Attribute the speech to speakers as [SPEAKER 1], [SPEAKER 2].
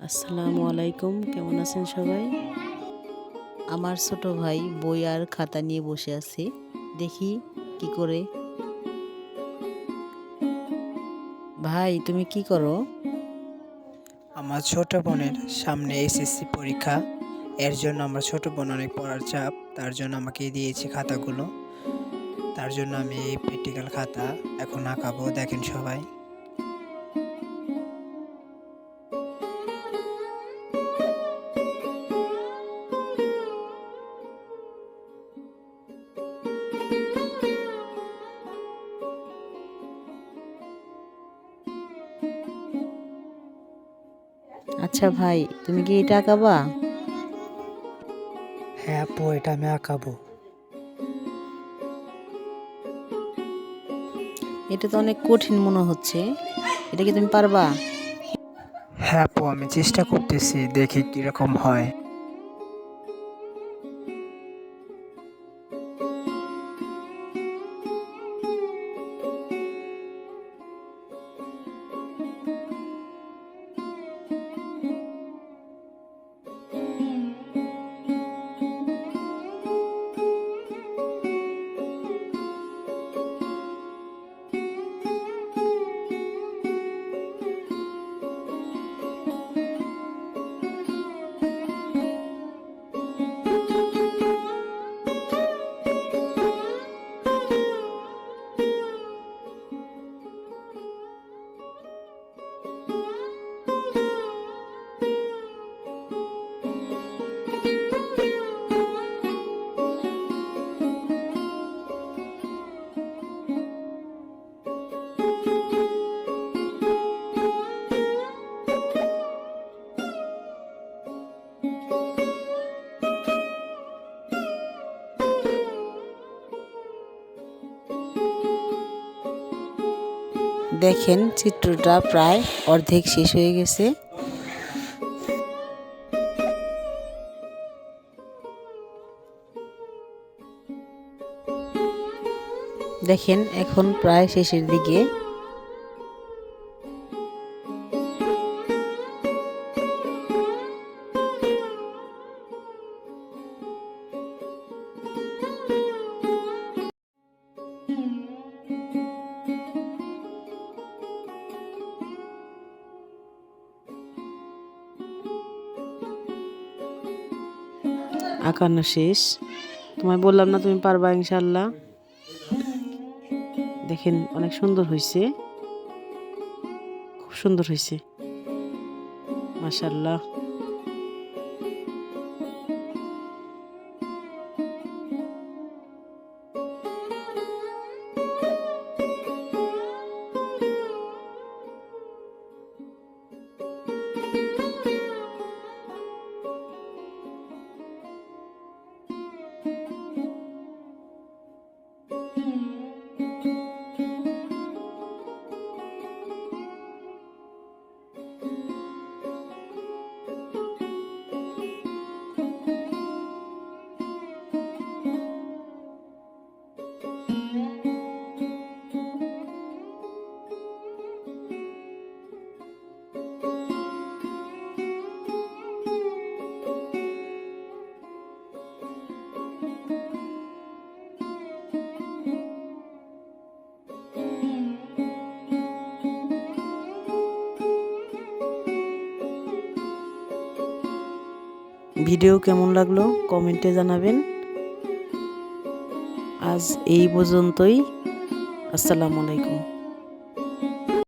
[SPEAKER 1] আসসালামু আলাইকুম, কেমন আছেন সবাই? আমার ছোট ভাই বই আর খাতা নিয়ে বসে আছে। দেখি কি করে। ভাই, তুমি কি করো?
[SPEAKER 2] আমার ছোট বোনের সামনে এসএসসি পরীক্ষা। এর জন্য আমার ছোট বোন অনেক পড়ার চাপ। তার জন্য আমাকে দিয়েছে খাতাগুলো। তার জন্য আমি এই প্র্যাকটিক্যাল খাতা এখন আঁকাবো, দেখেন সবাই।
[SPEAKER 1] আচ্ছা ভাই তুমি কি এটা আঁকাবা?
[SPEAKER 2] হ্যাঁ আপু এটা আমি আঁকাবো।
[SPEAKER 1] এটা তো অনেক কঠিন মনে হচ্ছে। এটা কি তুমি পারবা?
[SPEAKER 2] হ্যাঁ আপু আমি চেষ্টা করতেছি দেখি কীরকম হয়।
[SPEAKER 1] দেখেন চিত্রটা প্রায় অর্ধেক শেষ হয়ে গেছে। দেখেন এখন প্রায় শেষের দিকে। আঁকানো শেষ। তোমায় বললাম না তুমি পারবা ইনশাল্লাহ দেখেন অনেক সুন্দর হয়েছে খুব সুন্দর হয়েছে মাশাল্লাহ ভিডিও কেমন লাগল কমেন্টে জানাবেন। আজ এই পর্যন্তই। আসসালামু আলাইকুম।